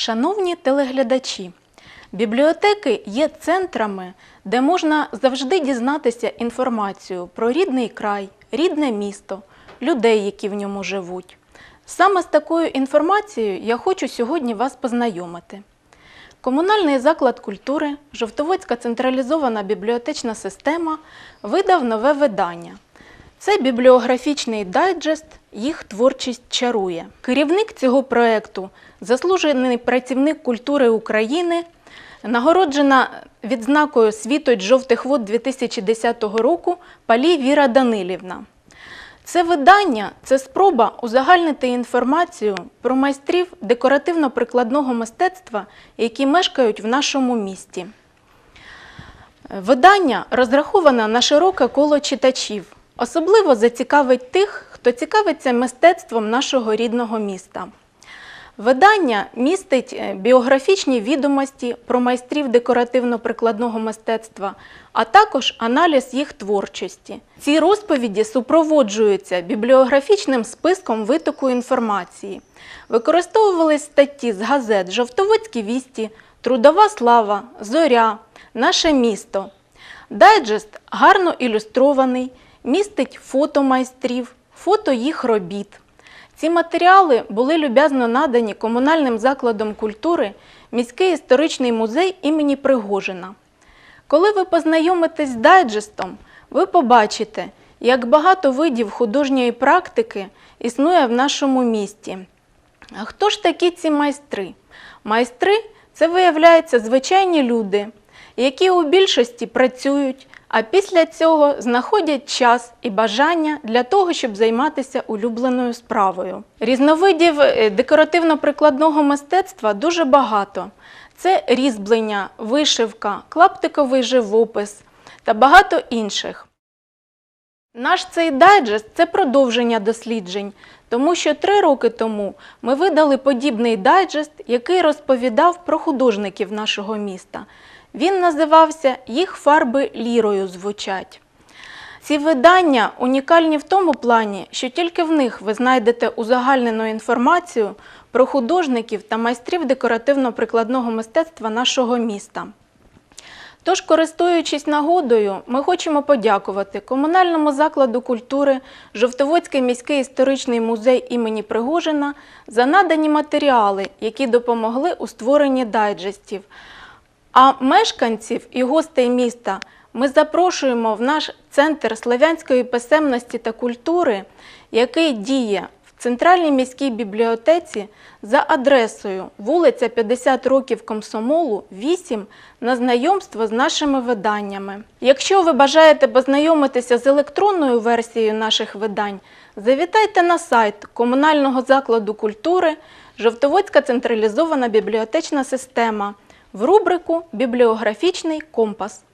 Шановні телеглядачі, бібліотеки є центрами, де можна завжди дізнатися інформацію про рідний край, рідне місто, людей, які в ньому живуть. Саме з такою інформацією я хочу сьогодні вас познайомити. Комунальний заклад культури Жовтоводська централізована бібліотечна система видав нове видання. Це бібліографічний дайджест Їх творчість чарує. Керівник цього проєкту заслужений працівник культури України, нагороджена відзнакою Світоч жовтих вод 2010 року Палій Віра Данилівна. Це видання це спроба узагальнити інформацію про майстрів декоративно-прикладного мистецтва, які мешкають в нашому місті. Видання розраховане на широке коло читачів. Особливо зацікавить тих, хто цікавиться мистецтвом нашого рідного міста. Видання містить е, біографічні відомості про майстрів декоративно-прикладного мистецтва, а також аналіз їх творчості. Ці розповіді супроводжуються бібліографічним списком витоку інформації. Використовувались статті з газет Жовтоводські вісті, Трудова слава, Зоря, Наше місто. Дайджест гарно ілюстрований, містить фото майстрів, фото їх робіт. Ці матеріали були люб'язно надані комунальним закладом культури міський історичний музей імені Пригожина. Коли ви познайомитесь з дайджестом, ви побачите, як багато видів художньої практики існує в нашому місті. А хто ж такі ці майстри? Майстри це виявляються звичайні люди, які у більшості працюють, а після цього знаходять час і бажання для того, щоб займатися улюбленою справою. Різновидів е, декоративно-прикладного мистецтва дуже багато. Це різьблення, вишивка, клаптиковий живопис та багато інших. Наш цей дайджест це продовження досліджень, тому що три роки тому ми видали подібний дайджест, який розповідав про художників нашого міста. Він називався Їх фарби лірою звучать. Ці видання унікальні в тому плані, що тільки в них ви знайдете узагальнену інформацію про художників та майстрів декоративно-прикладного мистецтва нашого міста. Тож, користуючись нагодою, ми хочемо подякувати комунальному закладу культури Жовтоводський міський історичний музей імені Пригожина за надані матеріали, які допомогли у створенні дайджестів. А мешканців і гостей міста ми запрошуємо в наш центр славянської писемності та культури, який діє в Центральній міській бібліотеці за адресою вулиця 50 років Комсомолу, 8 на знайомство з нашими виданнями. Якщо ви бажаєте познайомитися з електронною версією наших видань, завітайте на сайт комунального закладу культури Жовтоводська централізована бібліотечна система в рубрику Бібліографічний компас.